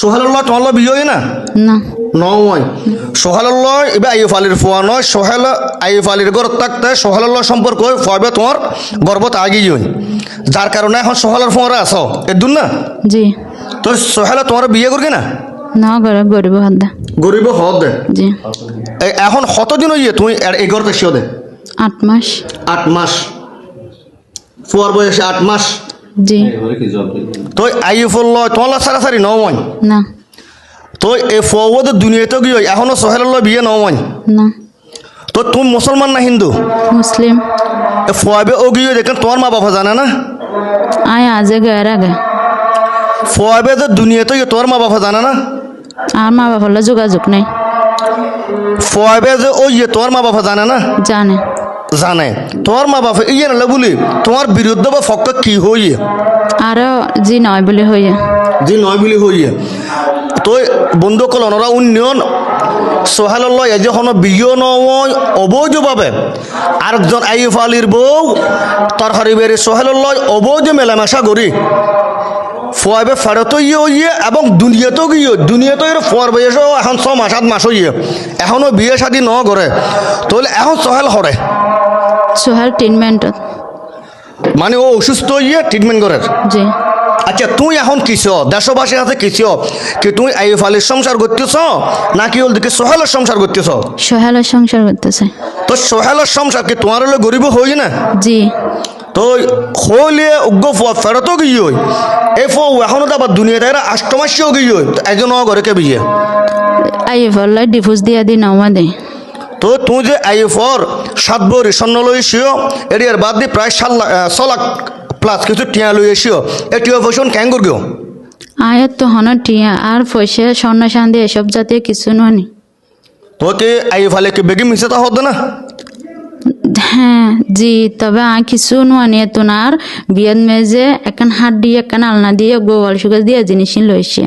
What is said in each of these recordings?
সোহেলুল্লাহ তোমার হয় না? না। নয় সোহেলুল্লাহ এবার আইফ আলীর ফুয়া নয় সোহেল আইফ আলীর ঘর থাকতে সোহেলুল্লাহ সম্পর্ক ফবে তোমার গর্বত আগিয়ে যাই যার কারণে এখন সোহেলের ফোঁরা আছো। এদুন না? জি। তো সোহেল তোমার বিয়ে করবি না? না করে গরিব হাদা গরিব হদ দে? জি। এখন কতদিন হইয়ে তুমি এর- এই ঘরতে শিও দে? আট মাস। আট মাস। ফুয়ার বয়সে আট মাস। জি। তো আইফুল্লাহ তোমার সারাসারি নয় না তো এই ফওয়াদ দুনিয়াতে গিয়ে এখনও সোহেলুল্লাহ বিয়ে নয় না। তো তুমি মুসলমান না হিন্দু? মুসলিম এ ফোয়াবে ও গিয়ে দেখেন তোমার মা বাবা জানে না? আয় আজে গের আগে। ফোয়াবে যে দুনিয়াতে গিয়ে তোমার মা বাবা জানে না? আর মা বাবার যোগাযোগ নেই। ফোয়াবে যে ও ইয়ে তোমার মা বাবা জানে না? জানে। জানে। তোমার মা বাপে ইয়ে না বলি তোমার বিরুদ্ধে বা ফক্ক কি হইয়ে? আরও জি নয় বলে হইয়া। যে নয় বলি হইয়ে। তো বন্ধুসকল ওনারা উন্নয়ন সোহেল্লাহ হন বিয়ে নয় অবৈধভাবে আরেকজন আইফ আলীর বউ তার হরিবের সোহেল্লাহ অবৈধ মেলামেশা করি ফোয়াবে ফেরত ইয়ে ইয়ে এবং দুনিয়াতেও গিয়ে দুনিয়াতে এর ফোয়ার বয়সও এখন ছ মাস সাত মাস ইয়ে এখনও বিয়ে শাদী ন করে তাহলে এখন সহেল হরে সোহার ট্রিটমেন্টত মানে ও অসুস্থ ইয়ে ট্রিটমেন্ট করে জি। আচ্ছা তুই এখন কিস দেশবাসী আছে কিস কি তুই আইফ আলীর সংসার করতেছ? নাকি ওল দিকে সোহেলের সংসার করতেছ? সোহেলের সংসার করতেছে। তো সোহেলের সংসার কি তোমার হলে গরিব হই না? জি। তো হইলে উগ্র ফেরতও গিয়ে হই। এই ফো এখনও তো আবার দুনিয়াতে এরা আষ্টমাসিও গিয়ে হই। একজন ঘরে কে বিয়ে। আই ফল্লাই ডিভোর্স দিয়া দি নমা দে তো তুই যে আই ফর সাত বরি স্বর্ণ লই এসিও এরিয়ার বাদ দিয়ে প্রায় সাত লাখ ছ লাখ প্লাস কিছু টিয়া লই এসিও। এই টিয়া ফসন ক্যাং করগিও আয়ের তো হন টিয়া আর পয়সা স্বর্ণ সান্দি এসব জাতীয় কিছু ননি তোকে আই ফালে কি বেগি মিশে তা হতো না? হ্যাঁ জি তবে আয় কিছু নোয়ানি তো না। আর বিয়াত মেজে একান হাত দিয়ে একান আলনা দিয়ে গোয়াল সুগার দিয়ে জিনিস লইছে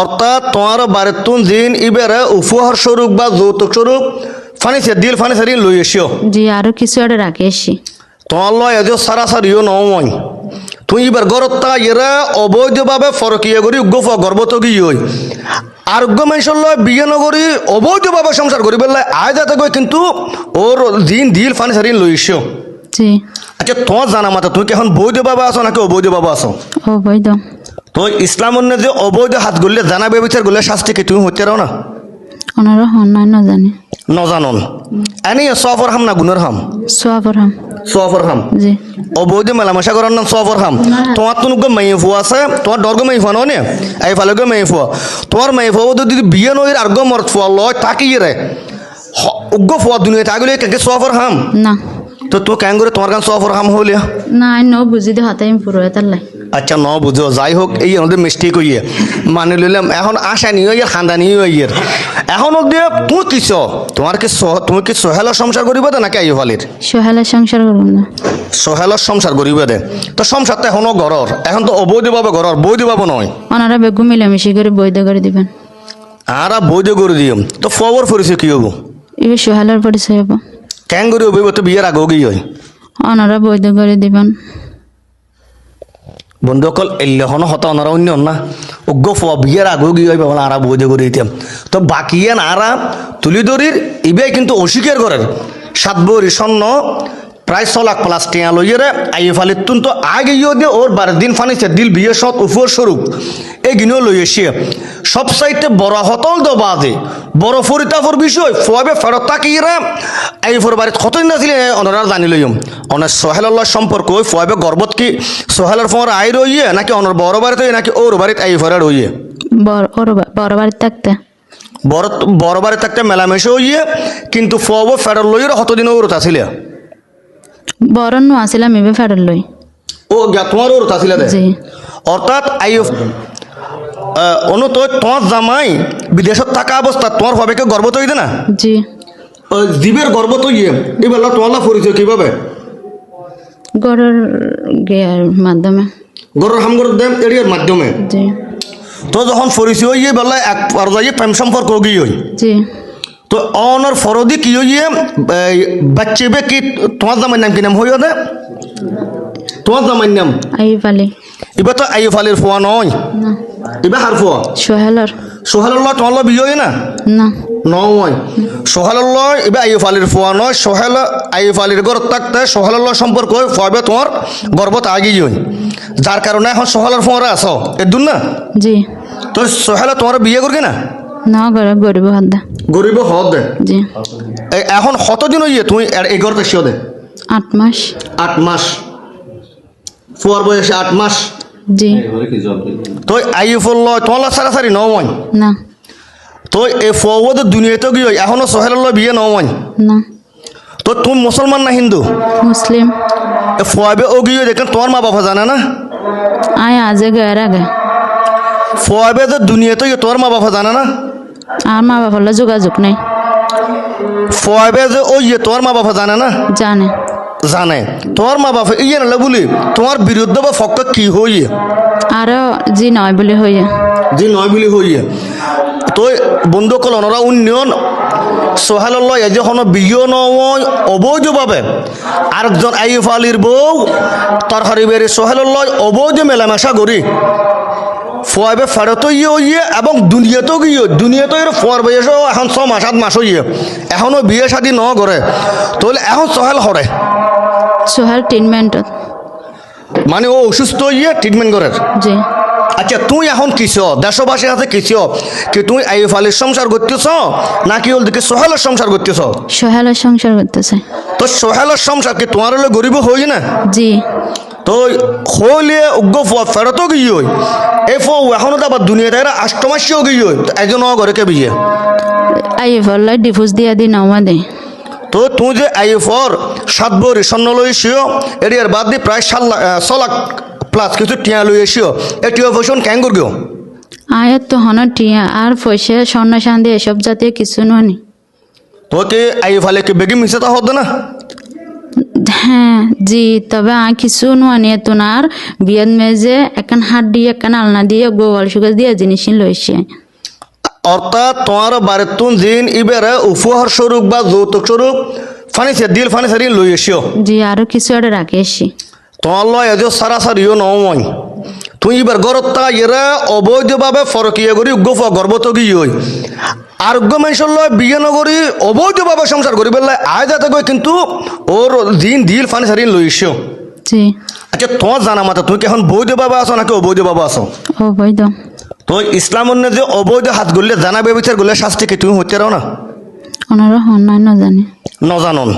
অর্থাৎ তোমার বাড়ির তুন দিন ইবেরে উপহার স্বরূপ বা যৌতুক স্বরূপ ফানিছে দিল ফানিছে দিন লই এসিও। জি আরও কিছু একটা রাখে এসি। তোমার লয় এজ সারাসারিও নয় তুই এবার গরত তা এরা অবৈধভাবে ফরকিয়ে করি উগ্র গর্ভত গিয়ে আরোগ্য মানুষের লয় বিয়ে নগরী অবৈধভাবে সংসার করি বেলা আয় যাতে গই কিন্তু ওর দিন দিল ফানি সারিন লই এসিও। জি। আচ্ছা তোমার জানা মাতা তুমি কি এখন বৈধভাবে আসো নাকি অবৈধভাবে আসো ও বৈধ তো ইসলামের যে অবৈধ হাত গড়লে জানা ব্যবচার করলে শাস্তি কি তুমি হতে রাও না? ওনারা হন নাই না জানে নজানন। এনি সফর হাম না গুণের হাম? সোয়াবর হাম। সফর হাম? জি। অবৈধ মেলামেশা করার নাম সফর হাম। তোমার তো নুকে মেয়ে ফুয়া আছে? তোমার ডরগো মেয়ে ফুয়া নয় এই ফালে গো মেয়ে ফুয়া তোমার মেয়ে ফুয়া যদি বিয়ে নয় আর গো মর ফুয়া লয় তাকি রে উগ্র ফুয়া দুনিয়া তাগুলি কে সফর হাম? না। তো তো কেন করে তোমার কান সফর হাম হলিয়া না আই বুঝি দে হাতে পুরো তার লাই। আচ্ছা ন বুঝো যাই হোক এই আমাদের মিস্টেক হইয়ে মানে লইলাম এখন আশা নিয়ে ইয়ে খানদানি হইয়ের এখন অব্দি তুই কিস তোমার কি তুমি কি সোহেলার সংসার করিবে দে নাকি আইফালির সোহেলের সংসার করুন না। সোহেলার সংসার করিবে দে। তো সংসার তো এখনও ঘরর এখন তো অবৈধভাবে ঘরর বৈধভাবে নয়। ওনারা বেগু মিলামিশি করে বৈধ করে দিবেন। আর বৈধ করে দিও তো ফবর ফুরিছে কি হব? এবার সোহেলের পরিচয় হব। কেন করি হবি তো বিয়ের আগে গিয়ে হয়? ওনারা বৈধ করে দিবেন। বন্ধুসকল এল্যখন হত অনারা অন্য না। উগ্র ফোয়া বিয়ের আগে গিয়ে হয় বাবা আরা বৈধ করে দিতাম তো বাকিয়ে এন আরা তুলি দরির ইবে কিন্তু অস্বীকার করেন সাত বরি স্বর্ণ প্রায় ছ লাখ প্লাস টিয়া লইয়েরে আই ফালির তুন তো আগে ইয়ে দিয়ে ওর বার দিন ফানিছে দিল বিয়ে সৎ উপর স্বরূপ। এসিয়ে সব সাইডে বড় হতল তো বাদে বড় ফরিতাফর বিষয় ফোয়াবে ফেরত তাকিয়ে এই ফোর বাড়িতে কতদিন আছিল অনারা জানি লইম। অনার সোহেলার সম্পর্ক ওই ফোয়াবে গর্বত কি? সোহেলার ফোর আই রইয়ে নাকি অনার বড় বাড়িতে নাকি ওর বাড়িতে আই ফোরে রইয়ে? বড় বাড়িতে থাকতে। বড় বড় বাড়িতে থাকতে মেলামেশে হইয়ে কিন্তু ফোয়াবো ফেরত লইয়ের হতদিন ওর আছিল নো আসিলাম এবে ফেরত লই। ও গা তোমার ওর আছিল দে? জি। অর্থাৎ আই অনু তো তোমার জামাই বিদেশত থাকা অবস্থা তোমার ভাবেকে গর্ব তো না? জি। জীবের গর্ব তো ইয়ে এবার তোমার পরিচয় কীভাবে? গড়ের গেয়ার মাধ্যমে। গরুর হামগর দেম এরিয়ার মাধ্যমে। জি। তো যখন পরিচয় ইয়ে বেলা এক পর্যায়ে প্রেম সম্পর্ক গিয়ে হই। জি। তো অনর ফরদি কি হইয়ে বাচ্চে বে কি তোমার জামাই নাম কি নাম হইয়া দে তোমার জামাই নাম আই পালি এবার তো আইফ আলীর ফোয়া নয় ইবে হার ফুয়া সোহেলর সোহেলুল্লাহ তোমার বিয়ে হয় না না নয় সোহেলুল্লাহ এবার আইফ আলীর ফুয়া নয় সোহেল আইফ আলীর ঘর থাকতে সোহেলুল্লাহ সম্পর্ক ফুয়াবে তোমার গর্বত আগিয়ে হয় যার কারণে এখন সোহেলের ফুয়ারা আছো এদুন না জি তো সোহেল তোমার বিয়ে করবে না না গরিব হাত দা। গরিব হদ জি। এ- এখন কতদিন হইয়ে তুমি এই ঘরতে শিও দে? আট মাস। আট মাস। ফুয়ার বয়সে আট মাস। জি। তো আইফুল্লাহ তোমার সারাসারি নয় না তো এই ফুয়াবো দুনিয়াতে গিয়ে এখনও সোহেলুল্লাহ বিয়ে নয় না। তো তুমি মুসলমান না হিন্দু? মুসলিম। এ ফুয়াবে ও গিয়ে দেখেন তোমার মা বাবা জানে না? আয় আজে গের আগে। ফুয়াবে যে দুনিয়াতে তোমার মা বাবা জানে না? আর মা বাবার লগে যোগাযোগ নেই। ফুয়াবে যে ও ইয়ে তোমার মা বাবা জানে না? জানে। জানে। তোমার মা বাবা ইয়ে না বলি তোমার বিরুদ্ধে বা ফক্ক কি হইয়ে? আরও জি নয় বলে হইয়া। যে নয় বলি হইয়ে। তো বন্ধু কল ওনারা উন্নয়ন সোহেল্লাহ এ যখন বিয়ে নয় অবৈধভাবে আরেকজন আইফ আলীর বউ তার হারিবেরি সোহেল্লাহ অবৈধ মেলামেশা করি। ফুয়াবে ফেরত ইয়ে ইয়ে এবং দুনিয়াতেও গিয়ে দুনিয়াতেও এর ফুয়ার বয়সও এখন ছ মাস সাত মাস ইয়ে এখনও বিয়ে শাদি ন করে। তাহলে এখন সহেল হরে। সোহেল ট্রিটমেন্টত মানে ও অসুস্থ ইয়ে ট্রিটমেন্ট করে। জি। আচ্ছা তুই এখন কিছ দেশবাসীর হাতে কিছ কি তুই আইফ আলীর সংসার করতেছ? নাকি ওল দিকে সোহেলের সংসার করতেছ? সোহেলের সংসার করতেছে। তো সোহেলের সংসার কি তোমার হলে গরিব হই না? জি। তো হইলে উগ্র ফেরতও গিয়ে হই এই এখনও তো আবার দুনিয়াতে এরা আষ্টমাসিও গিয়ে একজন ঘরে কে বিয়ে আই ফল্লাই ডিভোর্স দিয়া দিন আমাদের। তো তুই যে আইফর সাত বরি স্বর্ণ লই এরিয়ার বাদ দিয়ে প্রায় সাত লাখ ছ লাখ প্লাস কিছু টিয়া লই এই টিয়া পয়সন ক্যাং করগিও আয়াত তো হন টিয়া আর পয়সা স্বর্ণ শান্তি এসব জাতীয় কিছু ননি তো কি আইফ আলে কি বেগি মিশে তা হতো না? হ্যাঁ জি তবে আ কিছু নোয়া নিয়ে আর বিয়াত মেজে এখন হাত দিয়ে এখন আলনা দিয়ে গোয়াল সুগাজ দিয়ে জিনিস লইছে। অর্থাৎ তোমার বারেতুন তুন জিন ইবেরে উপহার স্বরূপ বা যৌতুক স্বরূপ ফানিছে দিল ফানিছে ঋণ লই এসিও জি আরও কিছু আরে রাখে এসি। তোমার লয় এজ সারাসারিও নয় তুই এবার গরত তা এরা অবৈধভাবে ফরকিয়ে করি উগ্র গর্ভত গিয়ে আরোগ্য মানুষের লয় বিয়ে নগরী অবৈধভাবে সংসার করি বেলা আয় যাতে গই কিন্তু ওর দিন দিল ফানি সারি লই এসিও আচ্ছা তোমার জানা মাথা তুমি কি এখন বৈধভাবে আসো নাকি অবৈধভাবে আসো অবৈধ। তো ইসলাম অন্য যে অবৈধ হাত গড়লে জানা বেবিচার গড়লে শাস্তি কি তুমি হতে রাও না? ওনারা হন না জানে। নজানন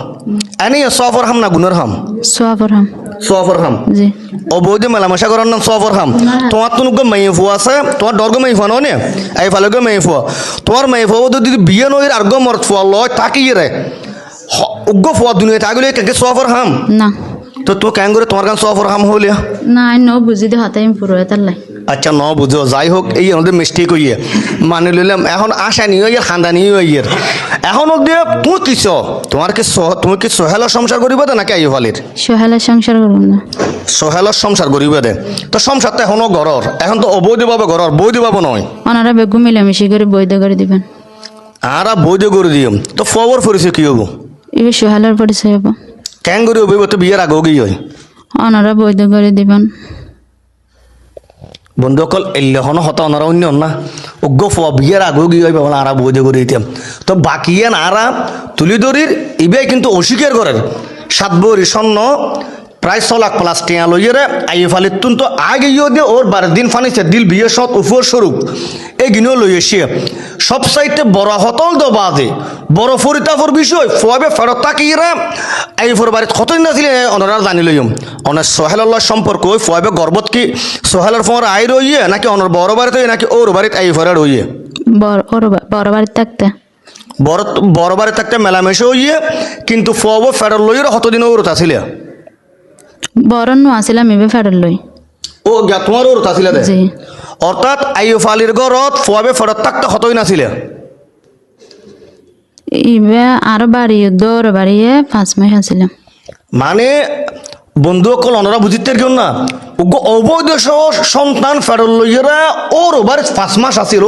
এনি সফর হাম না গুণের হাম? সোয়াবর হাম। সফর জি। অবৈধ মেলামেশা করার নাম সফর খাম তোমার তো নুগ্য মেয়ে ফুয়া আছে তোমার ডর গো মেয়ে ফুয়া নয় এই ফালে গো মেয়ে ফুয়া তোমার মেয়ে ফুয়া যদি বিয়ে নয় আর গো মরত ফুয়া লয় তাকি রে উগ্র ফুয়া দুনিয়া তাগলে কেকে সফর হাম না। তো তো কেন করে তোমার কান সফর হাম হলিয়া না ন বুঝি দে হাতে আমি পুরো তার লাই আচ্ছা ন বুঝো যাই হোক এই আমাদের মিস্টেক হইয়ে মানে লইলাম এখন আশা নিয়ে ইয়ে খানদানি হইয়ের এখন অব্দি তুমি কিছ তোমার কি তুমি কি সোহেলার সংসার করিবে তো নাকি আইফ আলীর সোহেলের সংসার করুন না। সোহেলার সংসার করিবে দে। তো সংসার তো এখনও ঘরর এখন তো অবৈধভাবে ঘরর বৈধভাবে নয়। ওনারা বেগু মিলামিশি করে বৈধ করে দিবেন। আরা বৈধ করে দিম। তো ফবর ফরিছে কি হব? এবার সোহেলের পরিচয় হব। কেন করি হবি? তো বিয়ের আগেও গিয়ে হয়? ওনারা বৈধ করে দিবেন। বন্ধুসকল এল্লেখনো হতা ওনারা অন্য না উগ্র ফবিয়ার আগে গিয়ে বলে আরা বৈধ করে দিতাম তো বাকিয়ে আরা তুলি দরির ইবে কিন্তু অস্বীকার করেন সাত বরি স্বর্ণ প্রায় ছ লাখ প্লাস টিয়া লইয়েরে আই ফালি তুন তো আগে ইয়ে দিয়ে ওর বারের দিন ফানিছে দিল বিয়ে সৎ উপর স্বরূপ। এই গিনেও লই এসে সব সাইডে বড় হতল তো বাদে। বড় ফরিতাফর বিষয় ফুয়াবে ফেরত তাকিয়ে এই ফোর বাড়িতে কতদিন আসলে ওনারা জানি লইম। অনেক সোহেলার সম্পর্ক ওই ফুয়াবে গর্বত কি? সোহেলার ফোর আই রইয়ে নাকি অনর বড় বাড়িতে নাকি ওর বাড়িতে আই ফেরা রইয়ে? বড় বাড়িতে থাকতে। বড় বড় বাড়ি থাকতে মেলামেশে হইয়ে কিন্তু ফুয়াবো ফেরত লইয়ের হতদিন ওর আসিলে বড় নো আসিলাম এবে ফেরত লই। ও গিয়া তোমার ওর আসিলে দে? অর্থাৎ আইয়ুফ আলীর ঘরত ফুয়াবে ফেরত থাকতে হতদিন আসিলে ইবে আরও বাড়িয়ে দৌড় বাড়িয়ে পাঁচ মাস আসিলাম মানে বন্ধু অকল অনরা বুঝিতে কেউ না? অবৈধ সন্তান ফেরত লইয়েরা ওর ওবার পাঁচ মাস আসিল